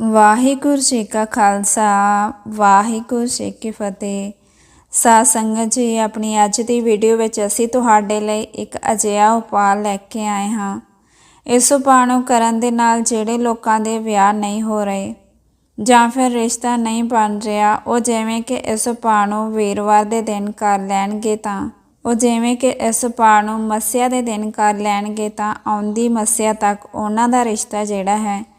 ਵਾਹਿਗੁਰੂ ਜੀ ਕਾ ਖਾਲਸਾ, ਵਾਹਿਗੁਰੂ ਜੀ ਕੀ ਫਤਿਹ। ਸਾਧ ਸੰਗਤ ਜੀ, ਆਪਣੀ ਅੱਜ ਦੀ ਵੀਡੀਓ ਵਿੱਚ ਅਸੀਂ ਤੁਹਾਡੇ ਲਈ ਇੱਕ ਅਜਿਹਾ ਉਪਾਅ ਲੈ ਕੇ ਆਏ ਹਾਂ। ਇਸ ਉਪਾਅ ਨੂੰ ਕਰਨ ਦੇ ਨਾਲ ਜਿਹੜੇ ਲੋਕਾਂ ਦੇ ਵਿਆਹ ਨਹੀਂ ਹੋ ਰਹੇ ਜਾਂ ਫਿਰ ਰਿਸ਼ਤਾ ਨਹੀਂ ਬਣ ਰਿਹਾ, ਉਹ ਜਿਵੇਂ ਕਿ ਇਸ ਉਪਾਅ ਨੂੰ ਵੀਰਵਾਰ ਦੇ ਦਿਨ ਕਰ ਲੈਣਗੇ ਤਾਂ, ਉਹ ਜਿਵੇਂ ਕਿ ਇਸ ਉਪਾਅ ਨੂੰ ਮੱਸਿਆ ਦੇ ਦਿਨ ਕਰ ਲੈਣਗੇ ਤਾਂ ਆਉਂਦੀ ਮੱਸਿਆ ਤੱਕ ਉਹਨਾਂ ਦਾ ਰਿਸ਼ਤਾ ਜਿਹੜਾ ਹੈ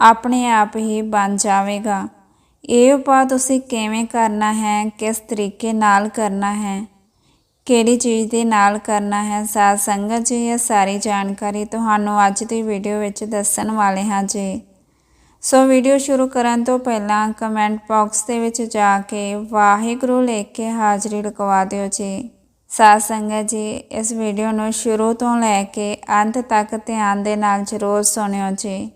ਆਪਣੇ ਆਪ ਹੀ ਬਣ ਜਾਵੇਗਾ। ਇਹ ਉਪਾਅ ਤੁਸੀਂ ਕਿਵੇਂ ਕਰਨਾ ਹੈ, ਕਿਸ ਤਰੀਕੇ ਨਾਲ ਕਰਨਾ ਹੈ, ਕਿਹੜੀ ਚੀਜ਼ ਦੇ ਨਾਲ ਕਰਨਾ ਹੈ ਸਾਧ ਸੰਗਤ ਜੀ, ਇਹ ਸਾਰੀ ਜਾਣਕਾਰੀ ਤੁਹਾਨੂੰ ਅੱਜ ਦੀ ਵੀਡੀਓ ਵਿੱਚ ਦੱਸਣ ਵਾਲੇ ਹਾਂ ਜੀ। ਸੋ ਵੀਡੀਓ ਸ਼ੁਰੂ ਕਰਨ ਤੋਂ ਪਹਿਲਾਂ ਕਮੈਂਟ ਬਾਕਸ ਦੇ ਵਿੱਚ ਜਾ ਕੇ ਵਾਹਿਗੁਰੂ ਲਿਖ ਕੇ ਹਾਜ਼ਰੀ ਲਗਵਾ ਦਿਓ ਜੀ। ਸਾਧ ਸੰਗਤ ਜੀ, ਇਸ ਵੀਡੀਓ ਨੂੰ ਸ਼ੁਰੂ ਤੋਂ ਲੈ ਕੇ ਅੰਤ ਤੱਕ ਧਿਆਨ ਦੇ ਨਾਲ ਜ਼ਰੂਰ ਸੁਣਿਓ ਜੀ।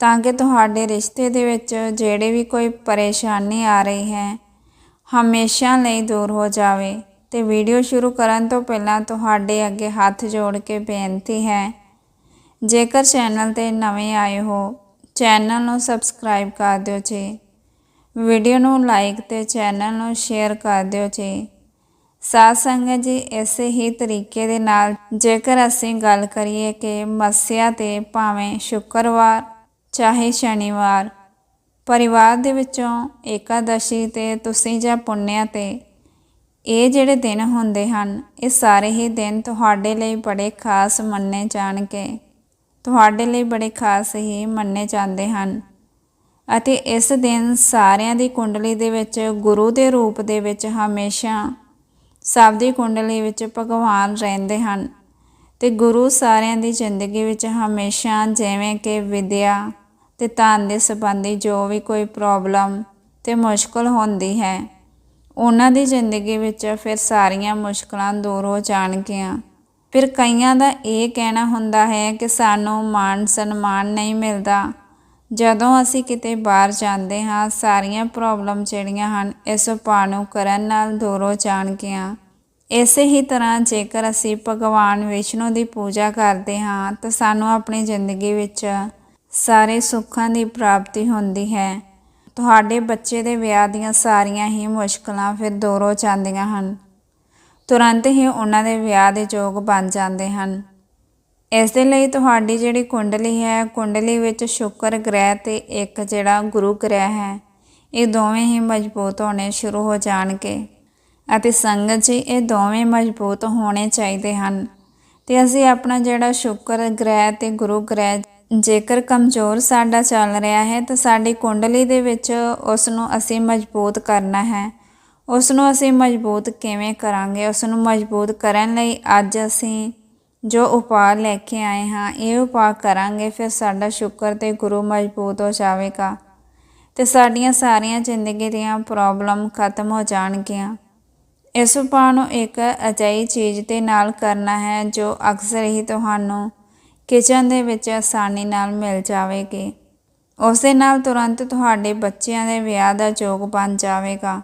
ਤਾਂ ਕਿ ਤੁਹਾਡੇ ਰਿਸ਼ਤੇ ਦੇ ਵਿੱਚ ਜਿਹੜੇ ਵੀ ਕੋਈ ਪਰੇਸ਼ਾਨੀ ਆ ਰਹੀ ਹੈ, ਹਮੇਸ਼ਾ ਲਈ ਦੂਰ ਹੋ ਜਾਵੇ। ਤੇ ਵੀਡੀਓ ਸ਼ੁਰੂ ਕਰਨ ਤੋਂ ਪਹਿਲਾਂ ਤੁਹਾਡੇ ਅੱਗੇ ਹੱਥ ਜੋੜ ਕੇ ਬੇਨਤੀ ਹੈ, ਜੇਕਰ ਚੈਨਲ ਤੇ ਨਵੇਂ ਆਏ ਹੋ, ਚੈਨਲ ਨੂੰ ਸਬਸਕ੍ਰਾਈਬ ਕਰ ਦਿਓ ਜੀ। ਵੀਡੀਓ ਨੂੰ ਲਾਈਕ ਤੇ ਚੈਨਲ ਨੂੰ ਸ਼ੇਅਰ ਕਰ ਦਿਓ ਜੀ। ਸਾਧ ਸੰਗਤ ਜੀ, ਇਸੇ ਹੀ ਤਰੀਕੇ ਦੇ ਨਾਲ ਜੇਕਰ ਅਸੀਂ ਗੱਲ ਕਰੀਏ ਕਿ ਮੱਸਿਆ ਤੇ ਭਾਵੇਂ ਸ਼ੁੱਕਰਵਾਰ ਚਾਹੇ ਸ਼ਨੀਵਾਰ, ਪਰਿਵਾਰ ਦੇ ਵਿੱਚੋਂ ਏਕਾਦਸ਼ੀ ਤੇ ਤੁਸੀਂ ਜਾਂ ਪੁੰਨਿਆ ਤੇ, ਇਹ ਜਿਹੜੇ ਦਿਨ ਹੁੰਦੇ ਹਨ, ਇਹ ਸਾਰੇ ਹੀ ਦਿਨ ਤੁਹਾਡੇ ਲਈ ਬੜੇ ਖਾਸ ਮੰਨੇ ਜਾਣਗੇ। ਤੁਹਾਡੇ ਲਈ ਬੜੇ ਖਾਸ ਹੀ ਮੰਨੇ ਜਾਂਦੇ ਹਨ। ਅਤੇ ਇਸ ਦਿਨ ਸਾਰਿਆਂ ਦੀ ਕੁੰਡਲੀ ਦੇ ਵਿੱਚ, ਗੁਰੂ ਦੇ ਰੂਪ ਦੇ ਵਿੱਚ ਹਮੇਸ਼ਾ ਸਭ ਦੀ ਕੁੰਡਲੀ ਵਿੱਚ ਭਗਵਾਨ ਰਹਿੰਦੇ ਹਨ। ਤੇ ਗੁਰੂ ਸਾਰਿਆਂ ਦੀ ਜ਼ਿੰਦਗੀ ਵਿੱਚ ਹਮੇਸ਼ਾ ਜਿਵੇਂ ਕਿ ਵਿਦਿਆ ਤੇ ਧਨ ਦੇ ਸੰਬੰਧੀ ਜੋ ਵੀ ਕੋਈ ਪ੍ਰੋਬਲਮ ਤੇ ਮੁਸ਼ਕਲ ਹੁੰਦੀ ਹੈ, ਉਹਨਾਂ ਦੀ ਜ਼ਿੰਦਗੀ ਵਿੱਚ ਫਿਰ ਸਾਰੀਆਂ ਮੁਸ਼ਕਲਾਂ ਦੂਰ ਹੋ ਜਾਣਗੀਆਂ। ਫਿਰ ਕਈਆਂ ਦਾ ਇਹ ਕਹਿਣਾ ਹੁੰਦਾ ਹੈ ਕਿ ਸਾਨੂੰ ਮਾਣ ਸਨਮਾਨ ਨਹੀਂ ਮਿਲਦਾ। ਜਦੋਂ ਅਸੀਂ ਕਿਤੇ ਬਾਹਰ ਜਾਂਦੇ ਹਾਂ, ਸਾਰੀਆਂ ਪ੍ਰੋਬਲਮ ਜਿਹੜੀਆਂ ਹਨ, ਇਸ ਉਪਾਅ ਨੂੰ ਕਰਨ ਨਾਲ ਦੂਰ ਹੋ ਜਾਣਗੀਆਂ। ਇਸੇ ਹੀ ਤਰ੍ਹਾਂ ਜੇਕਰ ਅਸੀਂ ਭਗਵਾਨ ਵਿਸ਼ਨੂੰ ਦੀ ਪੂਜਾ ਕਰਦੇ ਹਾਂ, ਤਾਂ ਸਾਨੂੰ ਆਪਣੀ ਜ਼ਿੰਦਗੀ ਵਿੱਚ ਸਾਰੇ ਸੁੱਖਾਂ ਦੀ ਪ੍ਰਾਪਤੀ ਹੁੰਦੀ ਹੈ। ਤੁਹਾਡੇ ਬੱਚੇ ਦੇ ਵਿਆਹ ਦੀਆਂ ਸਾਰੀਆਂ ਹੀ ਮੁਸ਼ਕਲਾਂ ਫਿਰ ਦੂਰ ਹੋ ਜਾਂਦੀਆਂ ਹਨ। ਤੁਰੰਤ ਹੀ ਉਹਨਾਂ ਦੇ ਵਿਆਹ ਦੇ ਯੋਗ ਬਣ ਜਾਂਦੇ ਹਨ। ਇਸ ਦੇ ਲਈ ਤੁਹਾਡੀ ਜਿਹੜੀ ਕੁੰਡਲੀ ਹੈ, ਕੁੰਡਲੀ ਵਿੱਚ ਸ਼ੁਕਰ ਗ੍ਰਹਿ ਤੇ ਇੱਕ ਜਿਹੜਾ ਗੁਰੂ ਗ੍ਰਹਿ ਹੈ, ਇਹ ਦੋਵੇਂ ਹੀ ਮਜ਼ਬੂਤ ਹੋਣੇ ਸ਼ੁਰੂ ਹੋ ਜਾਣਗੇ। ਅਤੇ ਸੰਗਤ ਜੀ, ਇਹ ਦੋਵੇਂ ਮਜ਼ਬੂਤ ਹੋਣੇ ਚਾਹੀਦੇ ਹਨ। ਤੇ ਅਸੀਂ ਆਪਣਾ ਜਿਹੜਾ ਸ਼ੁਕਰ ਗ੍ਰਹਿ ਤੇ ਗੁਰੂ ਗ੍ਰਹਿ, ਜੇਕਰ ਕਮਜ਼ੋਰ ਸਾਡਾ ਚੱਲ ਰਿਹਾ ਹੈ, ਤਾਂ ਸਾਡੀ ਕੁੰਡਲੀ ਦੇ ਵਿੱਚ ਉਸ ਨੂੰ ਅਸੀਂ ਮਜ਼ਬੂਤ ਕਰਨਾ ਹੈ। ਉਸ ਨੂੰ ਅਸੀਂ ਮਜ਼ਬੂਤ ਕਿਵੇਂ ਕਰਾਂਗੇ? ਉਸ ਨੂੰ ਮਜ਼ਬੂਤ ਕਰਨ ਲਈ ਅੱਜ ਅਸੀਂ ਜੋ ਉਪਾਅ ਲੈ ਕੇ ਆਏ ਹਾਂ, ਇਹ ਉਪਾਅ ਕਰਾਂਗੇ, ਫਿਰ ਸਾਡਾ ਸ਼ੁਕਰ ਤੇ ਗੁਰੂ ਮਜ਼ਬੂਤ ਹੋ ਜਾਵੇਗਾ। ਤੇ ਸਾਡੀਆਂ ਸਾਰੀਆਂ ਜ਼ਿੰਦਗੀ ਦੀਆਂ ਪ੍ਰੋਬਲਮ ਖਤਮ ਹੋ ਜਾਣਗੀਆਂ। ਇਸ ਉਪਾਅ ਨੂੰ ਇੱਕ ਅਜਿਹੀ ਚੀਜ਼ ਦੇ ਨਾਲ ਕਰਨਾ ਹੈ ਜੋ ਅਕਸਰ ਹੀ ਤੁਹਾਨੂੰ ਕਿਚਨ ਦੇ ਵਿੱਚ ਆਸਾਨੀ ਨਾਲ ਮਿਲ ਜਾਵੇਗੀ। ਉਸ ਦੇ ਨਾਲ ਤੁਰੰਤ ਤੁਹਾਡੇ ਬੱਚਿਆਂ ਦੇ ਵਿਆਹ ਦਾ ਯੋਗ ਬਣ ਜਾਵੇਗਾ।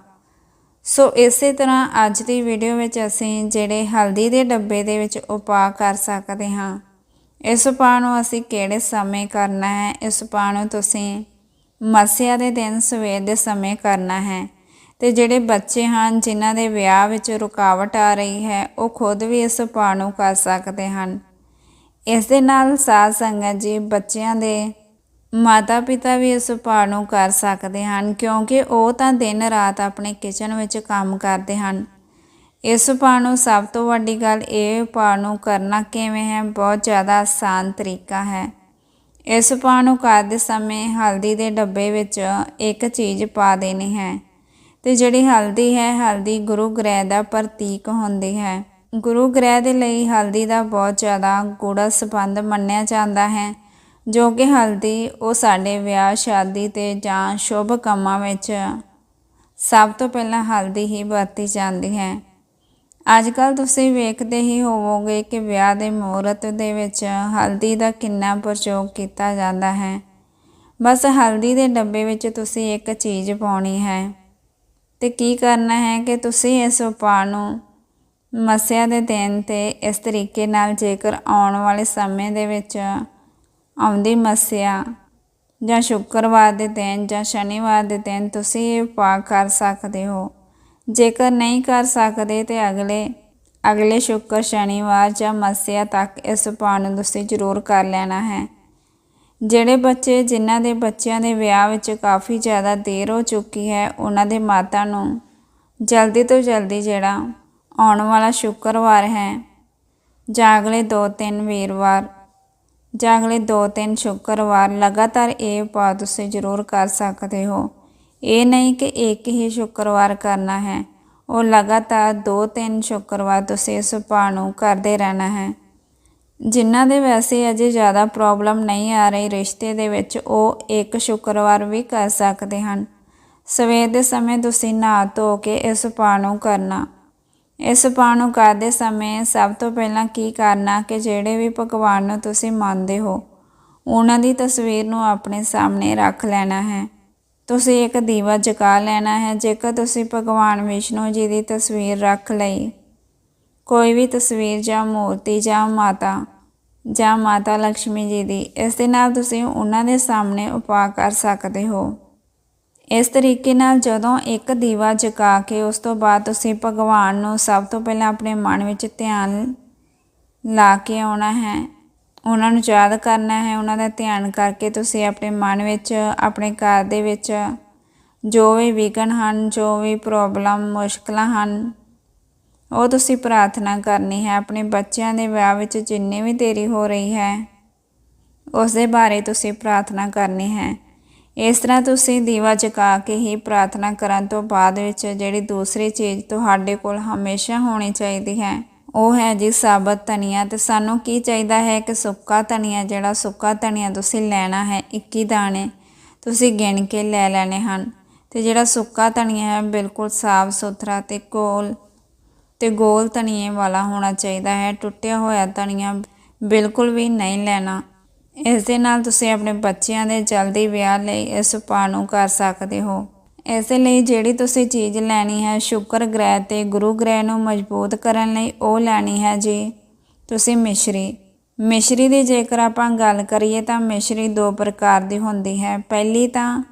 ਸੋ ਇਸੇ ਤਰ੍ਹਾਂ ਅੱਜ ਦੀ ਵੀਡੀਓ ਵਿੱਚ ਅਸੀਂ ਜਿਹੜੇ ਹਲਦੀ ਦੇ ਡੱਬੇ ਦੇ ਵਿੱਚ ਉਪਾਅ ਕਰ ਸਕਦੇ ਹਾਂ। ਇਸ ਉਪਾਅ ਨੂੰ ਅਸੀਂ ਕਿਹੜੇ ਸਮੇਂ ਕਰਨਾ ਹੈ? ਇਸ ਉਪਾਅ ਨੂੰ ਤੁਸੀਂ ਮਸਿਆ ਦੇ ਦਿਨ ਸਵੇਰ ਦੇ ਸਮੇਂ ਕਰਨਾ ਹੈ। ਤੇ ਜਿਹੜੇ ਬੱਚੇ ਹਨ, ਜਿਨ੍ਹਾਂ ਦੇ ਵਿਆਹ ਵਿੱਚ ਰੁਕਾਵਟ ਆ ਰਹੀ ਹੈ, ਉਹ ਖੁਦ ਵੀ ਇਸ ਉਪਾਅ ਨੂੰ ਕਰ ਸਕਦੇ ਹਨ। ਇਸ ਦੇ ਨਾਲ ਸਾਧ ਸੰਗਤ ਜੀ ਬੱਚਿਆਂ ਦੇ ਮਾਤਾ ਪਿਤਾ ਵੀ ਇਸ ਉਪਾਅ ਨੂੰ ਕਰ ਸਕਦੇ ਹਨ, ਕਿਉਂਕਿ ਉਹ ਤਾਂ ਦਿਨ ਰਾਤ ਆਪਣੇ ਕਿਚਨ ਵਿੱਚ ਕੰਮ ਕਰਦੇ ਹਨ। ਇਸ ਉਪਾਅ ਨੂੰ ਸਭ ਤੋਂ ਵੱਡੀ ਗੱਲ ਇਹ ਉਪਾਅ ਨੂੰ ਕਰਨਾ ਕਿਵੇਂ ਹੈ, ਬਹੁਤ ਜ਼ਿਆਦਾ ਆਸਾਨ ਤਰੀਕਾ ਹੈ। ਇਸ ਉਪਾਅ ਨੂੰ ਕਰਦੇ ਸਮੇਂ ਹਲਦੀ ਦੇ ਡੱਬੇ ਵਿੱਚ ਇੱਕ ਚੀਜ਼ ਪਾ ਦੇਣੀ ਹੈ। ਤੇ ਜਿਹੜੀ ਹਲਦੀ ਹੈ, ਹਲਦੀ ਗੁਰੂ ਗ੍ਰਹਿ ਦਾ ਪ੍ਰਤੀਕ ਹੁੰਦੀ ਹੈ। ਗੁਰੂ ਗ੍ਰਹਿ ਦੇ ਲਈ ਹਲਦੀ ਦਾ ਬਹੁਤ ਜ਼ਿਆਦਾ ਗੂੜਾ ਸੰਬੰਧ ਮੰਨਿਆ ਜਾਂਦਾ ਹੈ, ਜੋ ਕਿ ਹਲਦੀ ਉਹ ਸਾਡੇ ਵਿਆਹ, ਸ਼ਾਦੀ ਤੇ ਜਾਂ ਸ਼ੁਭ ਕੰਮਾਂ ਵਿੱਚ ਸਭ ਤੋਂ ਪਹਿਲਾਂ ਹਲਦੀ ਹੀ ਵਰਤੀ ਜਾਂਦੀ ਹੈ। ਅੱਜ ਕੱਲ ਤੁਸੀਂ ਵੇਖਦੇ ਹੀ ਹੋਵੋਗੇ ਕਿ ਵਿਆਹ ਦੇ ਮਹੂਰਤ ਦੇ ਵਿੱਚ ਹਲਦੀ ਦਾ ਕਿੰਨਾ ਪ੍ਰਯੋਗ ਕੀਤਾ ਜਾਂਦਾ ਹੈ। ਬਸ ਹਲਦੀ ਦੇ ਡੱਬੇ ਵਿੱਚ ਤੁਸੀਂ ਇੱਕ ਚੀਜ਼ ਪਾਉਣੀ ਹੈ। ਤੇ ਕੀ ਕਰਨਾ ਹੈ ਕਿ ਤੁਸੀਂ ਇਸ ਉਪਾਅ ਨੂੰ ਮਸਿਆ ਦੇ ਦਿਨ ਤੇ ਇਸ ਤਰੀਕੇ ਨਾਲ ਜੇਕਰ ਆਉਣ ਵਾਲੇ ਸਮੇਂ ਦੇ ਵਿੱਚ ਆਉਂਦੀ ਮਸਿਆ ਜਾਂ ਸ਼ੁੱਕਰਵਾਰ ਦੇ ਦਿਨ ਜਾਂ ਸ਼ਨੀਵਾਰ ਦੇ ਦਿਨ ਤੁਸੀਂ ਇਹ ਉਪਾਅ ਕਰ ਸਕਦੇ ਹੋ। ਜੇਕਰ ਨਹੀਂ ਕਰ ਸਕਦੇ ਤੇ ਅਗਲੇ ਅਗਲੇ ਸ਼ੁੱਕਰ, ਸ਼ਨੀਵਾਰ ਜਾਂ ਮੱਸਿਆ ਤੱਕ ਇਸ ਉਪਾਅ ਨੂੰ ਤੁਸੀਂ ਜ਼ਰੂਰ ਕਰ ਲੈਣਾ ਹੈ। ਜਿਹੜੇ ਬੱਚੇ, ਜਿਨ੍ਹਾਂ ਦੇ ਬੱਚਿਆਂ ਦੇ ਵਿਆਹ ਵਿੱਚ ਕਾਫੀ ਜ਼ਿਆਦਾ ਦੇਰ ਹੋ ਚੁੱਕੀ ਹੈ, ਉਹਨਾਂ ਦੇ ਮਾਤਾ ਨੂੰ ਜਲਦੀ ਤੋਂ ਜਲਦੀ ਜਿਹੜਾ ਆਉਣ ਵਾਲਾ ਸ਼ੁੱਕਰਵਾਰ ਹੈ, ਜਾਂ ਅਗਲੇ 2-3 ਵੀਰਵਾਰ, ਜਾਂ ਅਗਲੇ 2-3 ਸ਼ੁੱਕਰਵਾਰ ਲਗਾਤਾਰ ਇਹ ਉਪਾਅ ਤੁਸੀਂ ਜ਼ਰੂਰ ਕਰ ਸਕਦੇ ਹੋ। ਇਹ ਨਹੀਂ ਕਿ ਇੱਕ ਹੀ ਸ਼ੁੱਕਰਵਾਰ ਕਰਨਾ ਹੈ, ਉਹ ਲਗਾਤਾਰ 2-3 ਸ਼ੁੱਕਰਵਾਰ ਤੁਸੀਂ ਇਸ ਉਪਾਅ ਨੂੰ ਕਰਦੇ ਰਹਿਣਾ ਹੈ। ਜਿਨ੍ਹਾਂ ਦੇ ਵੈਸੇ ਅਜੇ ਜ਼ਿਆਦਾ ਪ੍ਰੋਬਲਮ ਨਹੀਂ ਆ ਰਹੀ ਰਿਸ਼ਤੇ ਦੇ ਵਿੱਚ, ਉਹ ਇੱਕ ਸ਼ੁੱਕਰਵਾਰ ਵੀ ਕਰ ਸਕਦੇ ਹਨ। ਸਵੇਰ ਦੇ ਸਮੇਂ ਤੁਸੀਂ ਨਹਾ ਧੋ ਕੇ ਇਸ ਉਪਾਅ ਨੂੰ ਕਰਨਾ। ਇਸ ਉਪਾਅ ਨੂੰ ਕਰਦੇ ਸਮੇਂ ਸਭ ਤੋਂ ਪਹਿਲਾਂ ਕੀ ਕਰਨਾ ਕਿ ਜਿਹੜੇ ਵੀ ਭਗਵਾਨ ਨੂੰ ਤੁਸੀਂ ਮੰਨਦੇ ਹੋ, ਉਹਨਾਂ ਦੀ ਤਸਵੀਰ ਨੂੰ ਆਪਣੇ ਸਾਹਮਣੇ ਰੱਖ ਲੈਣਾ ਹੈ। ਤੁਸੀਂ ਇੱਕ ਦੀਵਾ ਜਗਾ ਲੈਣਾ ਹੈ, ਜੇਕਰ ਤੁਸੀਂ ਭਗਵਾਨ ਵਿਸ਼ਨੂੰ ਜੀ ਦੀ ਤਸਵੀਰ ਰੱਖ ਲਈ। ਕੋਈ ਵੀ ਤਸਵੀਰ ਜਾਂ ਮੂਰਤੀ ਜਾਂ ਮਾਤਾ ਜਾਂ ਮਾਤਾ ਲక్ష్ਮੀ ਜੀ ਦੀ, ਇਸ ਦੇ ਨਾਲ ਤੁਸੀਂ ਉਹਨਾਂ ਦੇ ਸਾਹਮਣੇ ਉਪਾਅ ਕਰ ਸਕਦੇ ਹੋ। ਇਸ ਤਰੀਕੇ ਨਾਲ ਜਦੋਂ ਇੱਕ ਦੀਵਾ ਜਗਾ ਕੇ ਉਸ ਤੋਂ ਬਾਅਦ ਤੁਸੀਂ ਭਗਵਾਨ ਨੂੰ ਸਭ ਤੋਂ ਪਹਿਲਾਂ ਆਪਣੇ ਮਨ ਵਿੱਚ ਧਿਆਨ ਲਾ ਕੇ ਆਉਣਾ ਹੈ, ਉਹਨਾਂ ਨੂੰ ਯਾਦ ਕਰਨਾ ਹੈ, ਉਹਨਾਂ ਦਾ ਧਿਆਨ ਕਰਕੇ ਤੁਸੀਂ ਆਪਣੇ ਮਨ ਵਿੱਚ, ਆਪਣੇ ਘਰ ਦੇ ਵਿੱਚ ਜੋ ਵੀ ਵਿਘਨ ਹਨ, ਜੋ ਵੀ ਪ੍ਰੋਬਲਮ ਮੁਸ਼ਕਲਾਂ ਹਨ ਉਹ ਤੁਸੀਂ ਪ੍ਰਾਰਥਨਾ ਕਰਨੀ ਹੈ, ਆਪਣੇ ਬੱਚਿਆਂ ਦੇ ਵਿਆਹ ਵਿੱਚ ਜਿੰਨੀ ਵੀ ਦੇਰੀ ਹੋ ਰਹੀ ਹੈ, ਉਸ ਦੇ ਬਾਰੇ ਤੁਸੀਂ ਪ੍ਰਾਰਥਨਾ ਕਰਨੀ ਹੈ। ਇਸ ਤਰ੍ਹਾਂ ਤੁਸੀਂ ਦੀਵਾ ਜਗਾ ਕੇ ਹੀ ਪ੍ਰਾਰਥਨਾ ਕਰਨ ਤੋਂ ਬਾਅਦ ਵਿੱਚ ਜਿਹੜੀ ਦੂਸਰੀ ਚੀਜ਼ ਤੁਹਾਡੇ ਕੋਲ ਹਮੇਸ਼ਾ ਹੋਣੀ ਚਾਹੀਦੀ ਹੈ, ਉਹ ਹੈ ਜੀ ਸਾਬਤ ਧਨੀਆ। ਤੇ ਸਾਨੂੰ ਕੀ ਚਾਹੀਦਾ ਹੈ ਕਿ ਸੁੱਕਾ ਧਨੀਆ, ਜਿਹੜਾ ਸੁੱਕਾ ਧਨੀਆ ਤੁਸੀਂ ਲੈਣਾ ਹੈ 21 ਦਾਣੇ ਤੁਸੀਂ ਗਿਣ ਕੇ ਲੈ ਲੈਣੇ ਹਨ। ਤੇ ਜਿਹੜਾ ਸੁੱਕਾ ਧਨੀਆ ਹੈ, ਬਿਲਕੁਲ ਸਾਫ਼ ਸੁਥਰਾ ਤੇ ਗੋਲ ਤੇ ਗੋਲ ਧਨੀਏ ਵਾਲਾ ਹੋਣਾ ਚਾਹੀਦਾ ਹੈ। ਟੁੱਟਿਆ ਹੋਇਆ ਧਨੀਆ ਬਿਲਕੁਲ ਵੀ ਨਹੀਂ ਲੈਣਾ। ਇਸ ਦੇ ਨਾਲ ਤੁਸੀਂ ਆਪਣੇ ਬੱਚਿਆਂ ਦੇ ਜਲਦੀ ਵਿਆਹ ਲਈ ਇਸ ਉਪਾਅ ਨੂੰ ਕਰ ਸਕਦੇ ਹੋ। ਇਸ ਲਈ ਜਿਹੜੀ ਤੁਸੀਂ ਚੀਜ਼ ਲੈਣੀ ਹੈ, ਸ਼ੁਕਰ ਗ੍ਰਹਿ ਤੇ ਗੁਰੂ ਗ੍ਰਹਿ ਨੂੰ ਮਜ਼ਬੂਤ ਕਰਨ ਲਈ ਉਹ ਲੈਣੀ ਹੈ ਜੀ, ਤੁਸੀਂ ਮਿਸ਼ਰੀ। ਮਿਸ਼ਰੀ ਦੀ ਜੇਕਰ ਆਪਾਂ ਗੱਲ ਕਰੀਏ ਤਾਂ ਮਿਸ਼ਰੀ ਦੋ ਪ੍ਰਕਾਰ ਦੀ ਹੁੰਦੀ ਹੈ। ਪਹਿਲੀ ਤਾਂ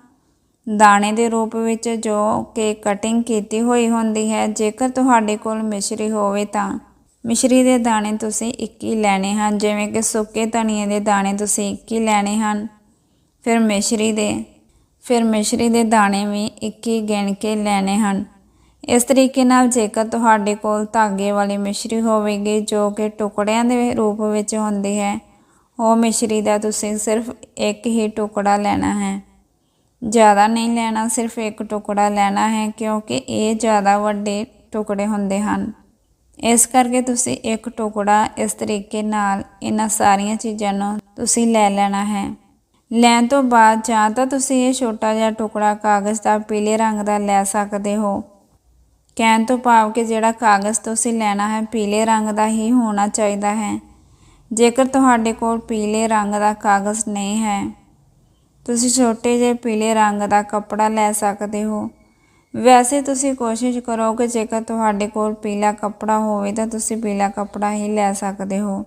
ਦਾਣੇ ਦੇ ਰੂਪ ਵਿੱਚ ਜੋ ਕਿ ਕਟਿੰਗ ਕੀਤੀ ਹੋਈ ਹੁੰਦੀ ਹੈ, ਜੇਕਰ ਤੁਹਾਡੇ ਕੋਲ ਮਿਸ਼ਰੀ ਹੋਵੇ ਤਾਂ। ਮਿਸ਼ਰੀ ਦੇ ਦਾਣੇ ਤੁਸੀਂ 21 ਲੈਣੇ ਹਨ, ਜਿਵੇਂ ਕਿ ਸੁੱਕੇ ਧਨੀਏ ਦੇ ਦਾਣੇ ਤੁਸੀਂ 21 ਲੈਣੇ ਹਨ। ਫਿਰ ਮਿਸ਼ਰੀ ਦੇ, ਫਿਰ ਮਿਸ਼ਰੀ ਦੇ ਦਾਣੇ ਵੀ 21 ਗਿਣ ਕੇ ਲੈਣੇ ਹਨ। ਇਸ ਤਰੀਕੇ ਨਾਲ ਜੇਕਰ ਤੁਹਾਡੇ ਕੋਲ ਧਾਗੇ ਵਾਲੀ ਮਿਸ਼ਰੀ ਹੋਵੇਗੀ, ਜੋ ਕਿ ਟੁਕੜਿਆਂ ਦੇ ਰੂਪ ਵਿੱਚ ਹੁੰਦੀ ਹੈ, ਉਹ ਮਿਸ਼ਰੀ ਦਾ ਤੁਸੀਂ ਸਿਰਫ ਇੱਕ ਹੀ ਟੁਕੜਾ ਲੈਣਾ ਹੈ। ਜ਼ਿਆਦਾ ਨਹੀਂ ਲੈਣਾ, ਸਿਰਫ ਇੱਕ ਟੁਕੜਾ ਲੈਣਾ ਹੈ ਕਿਉਂਕਿ ਇਹ ਜ਼ਿਆਦਾ ਵੱਡੇ ਟੁਕੜੇ ਹੁੰਦੇ ਹਨ। ਇਸ ਕਰਕੇ ਤੁਸੀਂ ਇੱਕ ਟੁਕੜਾ ਇਸ ਤਰੀਕੇ ਨਾਲ ਇਹਨਾਂ ਸਾਰੀਆਂ ਚੀਜ਼ਾਂ ਨੂੰ ਤੁਸੀਂ ਲੈ ਲੈਣਾ ਹੈ। ਲੈਣ ਤੋਂ ਬਾਅਦ ਜਾਂ ਤਾਂ ਤੁਸੀਂ ਇਹ ਛੋਟਾ ਜਿਹਾ ਟੁਕੜਾ ਕਾਗਜ਼ ਦਾ ਪੀਲੇ ਰੰਗ ਦਾ ਲੈ ਸਕਦੇ ਹੋ। ਕਹਿਣ ਤੋਂ ਭਾਵ ਕਿ ਜਿਹੜਾ ਕਾਗਜ਼ ਤੁਸੀਂ ਲੈਣਾ ਹੈ ਪੀਲੇ ਰੰਗ ਦਾ ਹੀ ਹੋਣਾ ਚਾਹੀਦਾ ਹੈ। ਜੇਕਰ ਤੁਹਾਡੇ ਕੋਲ ਪੀਲੇ ਰੰਗ ਦਾ ਕਾਗਜ਼ ਨਹੀਂ ਹੈ ਤੁਸੀਂ ਛੋਟੇ ਜਿਹੇ ਪੀਲੇ ਰੰਗ ਦਾ ਕੱਪੜਾ ਲੈ ਸਕਦੇ ਹੋ। ਵੈਸੇ ਤੁਸੀਂ ਕੋਸ਼ਿਸ਼ ਕਰੋ ਕਿ ਜੇਕਰ ਤੁਹਾਡੇ ਕੋਲ ਪੀਲਾ ਕੱਪੜਾ ਹੋਵੇ ਤਾਂ ਤੁਸੀਂ ਪੀਲਾ ਕੱਪੜਾ ਹੀ ਲੈ ਸਕਦੇ ਹੋ।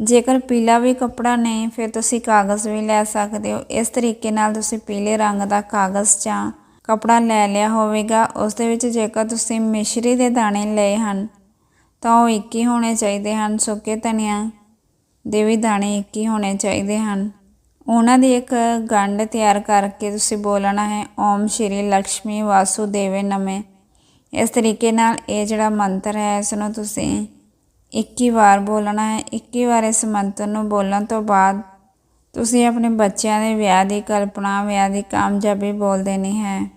ਜੇਕਰ ਪੀਲਾ ਵੀ ਕੱਪੜਾ ਨਹੀਂ, ਫਿਰ ਤੁਸੀਂ ਕਾਗਜ਼ ਵੀ ਲੈ ਸਕਦੇ ਹੋ। ਇਸ ਤਰੀਕੇ ਨਾਲ ਤੁਸੀਂ ਪੀਲੇ ਰੰਗ ਦਾ ਕਾਗਜ਼ ਜਾਂ ਕੱਪੜਾ ਲੈ ਲਿਆ ਹੋਵੇਗਾ। ਉਸ ਦੇ ਵਿੱਚ ਜੇਕਰ ਤੁਸੀਂ ਮਿਸ਼ਰੀ ਦੇ ਦਾਣੇ ਲਏ ਹਨ, ਤਾਂ ਉਹ 21 ਹੋਣੇ ਚਾਹੀਦੇ ਹਨ। ਸੁੱਕੇ ਧਨੀਆ ਦੇ ਵੀ ਦਾਣੇ 21 ਹੋਣੇ ਚਾਹੀਦੇ ਹਨ। ਉਹਨਾਂ ਦੀ ਇੱਕ ਗੰਢ ਤਿਆਰ ਕਰਕੇ ਤੁਸੀਂ ਬੋਲਣਾ ਹੈ, ਓਮ ਸ਼੍ਰੀ ਲక్ష్ਮੀ ਵਾਸੁਦੇਵੇ ਨਮੇ। ਇਸ ਤਰੀਕੇ ਨਾਲ ਇਹ ਜਿਹੜਾ ਮੰਤਰ ਹੈ, ਇਸ ਨੂੰ ਤੁਸੀਂ 21 ਵਾਰ ਬੋਲਣਾ ਹੈ। 21 ਵਾਰ ਇਸ ਮੰਤਰ ਨੂੰ ਬੋਲਣ ਤੋਂ ਬਾਅਦ ਤੁਸੀਂ ਆਪਣੇ ਬੱਚਿਆਂ ਦੇ ਵਿਆਹ ਦੀ ਕਲਪਨਾ, ਵਿਆਹ ਦੀ ਕਾਮਯਾਬੀ ਬੋਲ ਦੇਣੀ ਹੈ।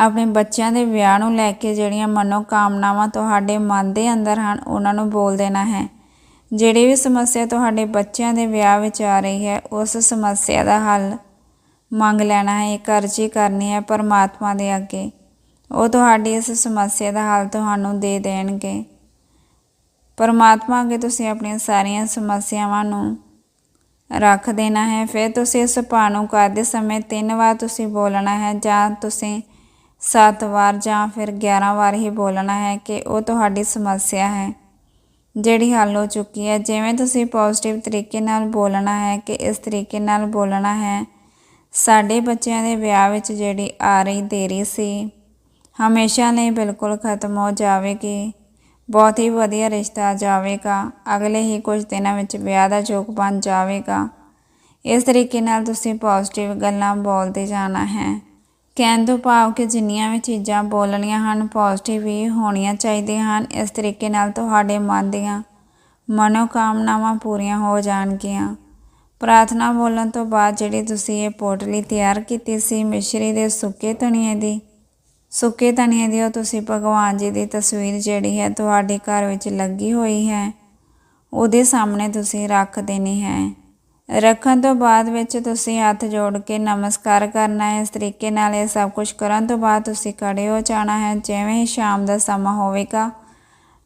ਆਪਣੇ ਬੱਚਿਆਂ ਦੇ ਵਿਆਹ ਨੂੰ ਲੈ ਕੇ ਜਿਹੜੀਆਂ ਮਨੋਕਾਮਨਾਵਾਂ ਤੁਹਾਡੇ ਮਨ ਦੇ ਅੰਦਰ ਹਨ, ਉਹਨਾਂ ਨੂੰ ਬੋਲ ਦੇਣਾ ਹੈ। ਜਿਹੜੀ ਵੀ ਸਮੱਸਿਆ ਤੁਹਾਡੇ ਬੱਚਿਆਂ ਦੇ ਵਿਆਹ ਵਿੱਚ ਆ ਰਹੀ ਹੈ, ਉਸ ਸਮੱਸਿਆ ਦਾ ਹੱਲ ਮੰਗ ਲੈਣਾ ਹੈ, ਇੱਕ ਅਰਜ਼ੀ ਕਰਨੀ ਹੈ ਪਰਮਾਤਮਾ ਦੇ ਅੱਗੇ। ਉਹ ਤੁਹਾਡੀ ਇਸ ਸਮੱਸਿਆ ਦਾ ਹੱਲ ਤੁਹਾਨੂੰ ਦੇ ਦੇਣਗੇ। ਪਰਮਾਤਮਾ ਅੱਗੇ ਤੁਸੀਂ ਆਪਣੀਆਂ ਸਾਰੀਆਂ ਸਮੱਸਿਆਵਾਂ ਨੂੰ ਰੱਖ ਦੇਣਾ ਹੈ। ਫਿਰ ਤੁਸੀਂ ਇਸ ਉਪਾਅ ਨੂੰ ਕਰਦੇ ਸਮੇਂ ਤਿੰਨ ਵਾਰ ਤੁਸੀਂ ਬੋਲਣਾ ਹੈ ਜਾਂ ਤੁਸੀਂ ਸੱਤ ਵਾਰ ਜਾਂ ਫਿਰ 11 ਵਾਰ ਹੀ ਬੋਲਣਾ ਹੈ ਕਿ ਉਹ ਤੁਹਾਡੀ ਸਮੱਸਿਆ ਹੈ। ਜਿਹੜੀ ਹੱਲ ਹੋ ਚੁੱਕੀ ਹੈ, ਜਿਵੇਂ ਤੁਸੀਂ ਪੋਜ਼ਿਟਿਵ ਤਰੀਕੇ ਨਾਲ ਬੋਲਣਾ ਹੈ ਕਿ ਇਸ ਤਰੀਕੇ ਨਾਲ ਬੋਲਣਾ ਹੈ, ਸਾਡੇ ਬੱਚਿਆਂ ਦੇ ਵਿਆਹ ਵਿੱਚ ਜਿਹੜੀ ਆ ਰਹੀ ਦੇਰੀ ਸੀ, ਹਮੇਸ਼ਾ ਲਈ ਬਿਲਕੁਲ ਖਤਮ ਹੋ ਜਾਵੇਗੀ, ਬਹੁਤ ਹੀ ਵਧੀਆ ਰਿਸ਼ਤਾ ਜਾਵੇਗਾ, ਅਗਲੇ ਹੀ ਕੁਝ ਦਿਨਾਂ ਵਿੱਚ ਵਿਆਹ ਦਾ ਯੋਗ ਬਣ ਜਾਵੇਗਾ। ਇਸ ਤਰੀਕੇ ਨਾਲ ਤੁਸੀਂ ਪੋਜ਼ਿਟਿਵ ਗੱਲਾਂ ਬੋਲਦੇ ਜਾਣਾ ਹੈ। ਕਹਿਣ ਤੋਂ ਭਾਵ ਕਿ ਜਿੰਨੀਆਂ ਵੀ ਚੀਜ਼ਾਂ ਬੋਲਣੀਆਂ ਹਨ ਪੋਜ਼ਿਟਿਵ ਹੀ ਹੋਣੀਆਂ ਚਾਹੀਦੀਆਂ ਹਨ। ਇਸ ਤਰੀਕੇ ਨਾਲ ਤੁਹਾਡੇ ਮਨ ਦੀਆਂ ਮਨੋਕਾਮਨਾਵਾਂ ਪੂਰੀਆਂ ਹੋ ਜਾਣਗੀਆਂ। ਪ੍ਰਾਰਥਨਾ ਬੋਲਣ ਤੋਂ ਬਾਅਦ ਜਿਹੜੀ ਤੁਸੀਂ ਇਹ ਪੋਟਲੀ ਤਿਆਰ ਕੀਤੀ ਸੀ, ਮਿਸ਼ਰੀ ਦੇ ਸੁੱਕੇ ਧਨੀਏ ਦੀ, ਸੁੱਕੇ ਧਨੀਏ ਦੀ, ਉਹ ਤੁਸੀਂ ਭਗਵਾਨ ਜੀ ਦੀ ਤਸਵੀਰ ਜਿਹੜੀ ਹੈ ਤੁਹਾਡੇ ਘਰ ਵਿੱਚ ਲੱਗੀ ਹੋਈ ਹੈ, ਉਹਦੇ ਸਾਹਮਣੇ ਤੁਸੀਂ ਰੱਖ ਦੇਣੀ ਹੈ। ਰੱਖਣ ਤੋਂ ਬਾਅਦ ਵਿੱਚ ਤੁਸੀਂ ਹੱਥ ਜੋੜ ਕੇ ਨਮਸਕਾਰ ਕਰਨਾ ਹੈ। ਇਸ ਤਰੀਕੇ ਨਾਲ ਇਹ ਸਭ ਕੁਝ ਕਰਨ ਤੋਂ ਬਾਅਦ ਤੁਸੀਂ ਖੜੇ ਹੋ ਜਾਣਾ ਹੈ। ਜਿਵੇਂ ਹੀ ਸ਼ਾਮ ਦਾ ਸਮਾਂ ਹੋਵੇਗਾ,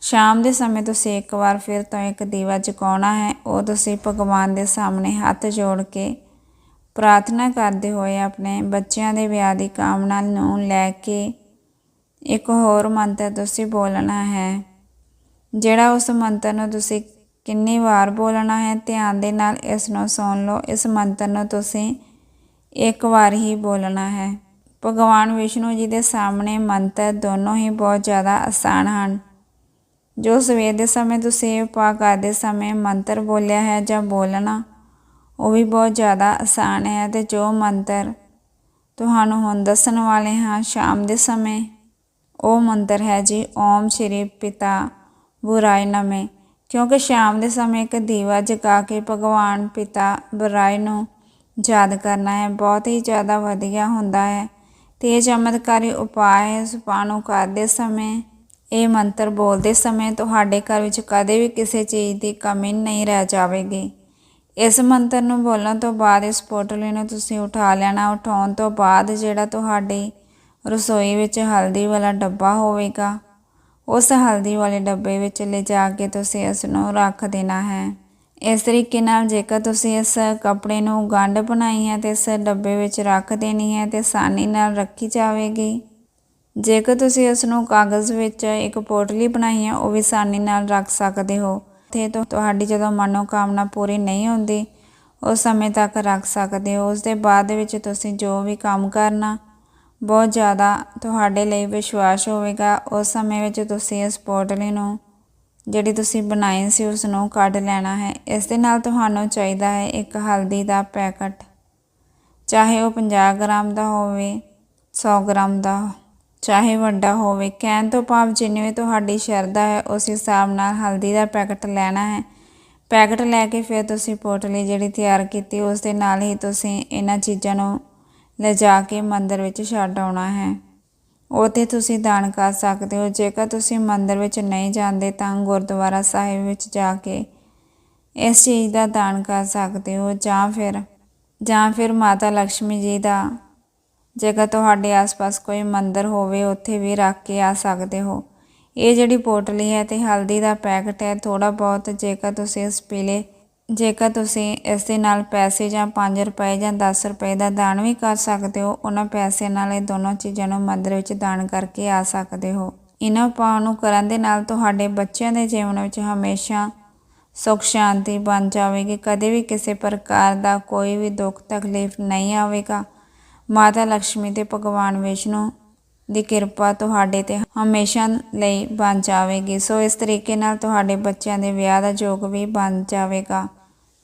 ਸ਼ਾਮ ਦੇ ਸਮੇਂ ਤੁਸੀਂ ਇੱਕ ਵਾਰ ਫਿਰ ਤੋਂ ਇੱਕ ਦੀਵਾ ਜਗਾਉਣਾ ਹੈ। ਉਹ ਤੁਸੀਂ ਭਗਵਾਨ ਦੇ ਸਾਹਮਣੇ ਹੱਥ ਜੋੜ ਕੇ ਪ੍ਰਾਰਥਨਾ ਕਰਦੇ ਹੋਏ ਆਪਣੇ ਬੱਚਿਆਂ ਦੇ ਵਿਆਹ ਦੀ ਕਾਮਨਾ ਨੂੰ ਲੈ ਕੇ ਇੱਕ ਹੋਰ ਮੰਤਰ ਤੁਸੀਂ ਬੋਲਣਾ ਹੈ, ਜਿਹੜਾ ਉਸ ਮੰਤਰ ਨੂੰ ਤੁਸੀਂ ਕਿੰਨੀ ਵਾਰ ਬੋਲਣਾ ਹੈ, ਧਿਆਨ ਦੇ ਨਾਲ ਇਸ ਨੂੰ ਸੁਣ ਲਓ। ਇਸ ਮੰਤਰ ਨੂੰ ਤੁਸੀਂ ਇੱਕ ਵਾਰ ਹੀ ਬੋਲਣਾ ਹੈ। ਭਗਵਾਨ ਵਿਸ਼ਨੂੰ ਜੀ ਦੇ ਸਾਹਮਣੇ ਮੰਤਰ ਦੋਨੋਂ ਹੀ ਬਹੁਤ ਜ਼ਿਆਦਾ ਆਸਾਨ ਹਨ। ਜੋ ਸਵੇਰ ਦੇ ਸਮੇਂ ਤੁਸੀਂ ਇਹ ਉਪਾਅ ਕਰਦੇ ਸਮੇਂ ਮੰਤਰ ਬੋਲਿਆ ਹੈ ਜਾਂ ਬੋਲਣਾ, ਉਹ ਵੀ ਬਹੁਤ ਜ਼ਿਆਦਾ ਆਸਾਨ ਹੈ ਤੇ ਜੋ ਮੰਤਰ ਤੁਹਾਨੂੰ ਹੁਣ ਦੱਸਣ ਵਾਲੇ ਹਾਂ ਸ਼ਾਮ ਦੇ ਸਮੇਂ, ਉਹ ਮੰਤਰ ਹੈ ਜੀ, ਓਮ ਸ਼੍ਰੀ ਪਿਤਾ ਬੁਰਾਏ ਨਮੇ। ਕਿਉਂਕਿ ਸ਼ਾਮ ਦੇ ਸਮੇਂ ਇੱਕ ਦੀਵਾ ਜਗਾ ਕੇ ਭਗਵਾਨ ਪਿਤਾ ਬੁਰਾਈ ਨੂੰ ਯਾਦ ਕਰਨਾ ਹੈ, ਬਹੁਤ ਹੀ ਜ਼ਿਆਦਾ ਵਧੀਆ ਹੁੰਦਾ ਹੈ। ਤੇ ਇਹ ਚਮਤਕਾਰੀ ਉਪਾਅ ਹੈ ਕਰਦੇ ਸਮੇਂ, ਇਹ ਮੰਤਰ ਬੋਲਦੇ ਸਮੇਂ ਤੁਹਾਡੇ ਘਰ ਵਿੱਚ ਕਦੇ ਵੀ ਕਿਸੇ ਚੀਜ਼ ਦੀ ਕਮੀ ਨਹੀਂ ਰਹਿ ਜਾਵੇਗੀ। ਇਸ ਮੰਤਰ ਨੂੰ ਬੋਲਣ ਤੋਂ ਬਾਅਦ, ਇਸ ਪੋਟਲੀ ਨੂੰ ਤੁਸੀਂ ਉਠਾ ਲੈਣਾ, ਉਠਾਉਣ ਤੋਂ ਬਾਅਦ ਜਿਹੜਾ ਤੁਹਾਡੀ ਰਸੋਈ ਵਿੱਚ ਹਲਦੀ ਵਾਲਾ ਡੱਬਾ ਹੋਵੇਗਾ ਉਸ ਹਲਦੀ ਵਾਲੇ ਡੱਬੇ ਵਿੱਚ ਲਿਜਾ ਕੇ ਤੁਸੀਂ ਇਸ ਨੂੰ ਰੱਖ ਦੇਣਾ ਹੈ। ਇਸ ਤਰੀਕੇ ਨਾਲ ਜੇਕਰ ਤੁਸੀਂ ਇਸ ਕੱਪੜੇ ਨੂੰ ਗੰਢ ਬਣਾਈ ਹੈ ਤੇ ਇਸ ਡੱਬੇ ਵਿੱਚ ਰੱਖ ਦੇਣੀ ਹੈ ਤੇ ਆਸਾਨੀ ਨਾਲ ਰੱਖੀ ਜਾਵੇਗੀ। ਜੇਕਰ ਤੁਸੀਂ ਇਸ ਨੂੰ ਕਾਗਜ਼ ਵਿੱਚ ਇੱਕ ਪੋਟਲੀ ਬਣਾਈ ਹੈ, ਉਹ ਵੀ ਆਸਾਨੀ ਨਾਲ ਰੱਖ ਸਕਦੇ ਹੋ। ਤੇ, ਤੁਹਾਡੀ ਜਦੋਂ ਮਨੋਕਾਮਨਾ ਪੂਰੀ ਨਹੀਂ ਹੁੰਦੀ, ਉਸ ਸਮੇਂ ਤੱਕ ਰੱਖ ਸਕਦੇ ਹੋ। ਉਸ ਦੇ ਬਾਅਦ ਵਿੱਚ ਤੁਸੀਂ ਜੋ ਵੀ ਕੰਮ ਕਰਨਾ ਬਹੁਤ ਜ਼ਿਆਦਾ ਤੁਹਾਡੇ ਲਈ ਵਿਸ਼ਵਾਸ ਹੋਵੇਗਾ। ਉਸ ਸਮੇਂ ਵਿੱਚ ਤੁਸੀਂ ਇਸ ਪੋਟਲੀ ਨੂੰ, ਜਿਹੜੀ ਤੁਸੀਂ ਬਣਾਈ ਸੀ ਉਸ ਨੂੰ ਕੱਢ ਲੈਣਾ ਹੈ। ਇਸ ਦੇ ਨਾਲ ਤੁਹਾਨੂੰ ਚਾਹੀਦਾ ਹੈ ਇੱਕ ਹਲਦੀ ਦਾ ਪੈਕਟ। ਚਾਹੇ ਉਹ 50 ਗ੍ਰਾਮ ਦਾ ਹੋਵੇ 100 ਗ੍ਰਾਮ ਦਾ, ਚਾਹੇ ਵੱਡਾ ਹੋਵੇ, ਕਹਿਣ ਤੋਂ ਭਾਵ ਜਿੰਨੀ ਵੀ ਤੁਹਾਡੀ ਸ਼ਰਧਾ ਹੈ, ਉਸ ਹਿਸਾਬ ਨਾਲ ਹਲਦੀ ਦਾ ਪੈਕਟ ਲੈਣਾ ਹੈ। ਪੈਕਟ ਲੈ ਕੇ ਫਿਰ ਤੁਸੀਂ ਪੋਟਲੀ ਜਿਹੜੀ ਤਿਆਰ ਕੀਤੀ, ਉਸ ਦੇ ਨਾਲ ਹੀ ਤੁਸੀਂ ਇਹਨਾਂ ਚੀਜ਼ਾਂ ਨੂੰ ਲਿਜਾ ਕੇ ਮੰਦਰ ਵਿੱਚ ਛੱਡ ਆਉਣਾ ਹੈ। ਉੱਥੇ ਤੁਸੀਂ ਦਾਨ ਕਰ ਸਕਦੇ ਹੋ। ਜੇਕਰ ਤੁਸੀਂ ਮੰਦਰ ਵਿੱਚ ਨਹੀਂ ਜਾਂਦੇ ਤਾਂ ਗੁਰਦੁਆਰਾ ਸਾਹਿਬ ਵਿੱਚ ਜਾ ਕੇ ਇਸ ਚੀਜ਼ ਦਾ ਦਾਨ ਕਰ ਸਕਦੇ ਹੋ। ਜਾਂ ਫਿਰ ਜਾਂ ਫਿਰ ਮਾਤਾ ਲక్ష్ਮੀ ਜੀ ਦਾ, ਜੇਕਰ ਤੁਹਾਡੇ ਆਸ-ਪਾਸ ਕੋਈ ਮੰਦਰ ਹੋਵੇ, ਉੱਥੇ ਵੀ ਰੱਖ ਕੇ ਆ ਸਕਦੇ ਹੋ। ਇਹ ਜਿਹੜੀ ਪੋਟਲੀ ਹੈ, ਤੇ ਹਲਦੀ ਦਾ ਪੈਕਟ ਹੈ ਥੋੜਾ ਬਹੁਤ ਜੇਕਰ ਤੁਸੀਂ ਇਸ ਪੀਲੇ ਜੇਕਰ ਤੁਸੀਂ ਇਸ ਦੇ ਨਾਲ ਪੈਸੇ ਜਾਂ 5 ਰੁਪਏ ਜਾਂ 10 ਰੁਪਏ ਦਾ ਦਾਨ ਵੀ ਕਰ ਸਕਦੇ ਹੋ, ਉਹਨਾਂ ਪੈਸੇ ਨਾਲ ਇਹ ਦੋਨੋਂ ਚੀਜ਼ਾਂ ਨੂੰ ਮੰਦਰ ਵਿੱਚ ਦਾਨ ਕਰਕੇ ਆ ਸਕਦੇ ਹੋ। ਇਹਨਾਂ ਉਪਾਅ ਨੂੰ ਕਰਨ ਦੇ ਨਾਲ ਤੁਹਾਡੇ ਬੱਚਿਆਂ ਦੇ ਜੀਵਨ ਵਿੱਚ ਹਮੇਸ਼ਾ ਸੁਖ, ਸ਼ਾਂਤੀ ਬਣ ਜਾਵੇਗੀ। ਕਦੇ ਵੀ ਕਿਸੇ ਪ੍ਰਕਾਰ ਦਾ ਕੋਈ ਵੀ ਦੁੱਖ, ਤਕਲੀਫ ਨਹੀਂ ਆਵੇਗਾ। ਮਾਤਾ ਲక్ష్ਮੀ ਤੇ ਭਗਵਾਨ ਵਿਸ਼ਨੂੰ ਦੀ ਕਿਰਪਾ ਤੁਹਾਡੇ ਤੇ ਹਮੇਸ਼ਾ ਲਈ ਬਣ ਜਾਵੇਗੀ। ਸੋ ਇਸ ਤਰੀਕੇ ਨਾਲ ਤੁਹਾਡੇ ਬੱਚਿਆਂ ਦੇ ਵਿਆਹ ਦਾ ਯੋਗ ਵੀ ਬਣ ਜਾਵੇਗਾ।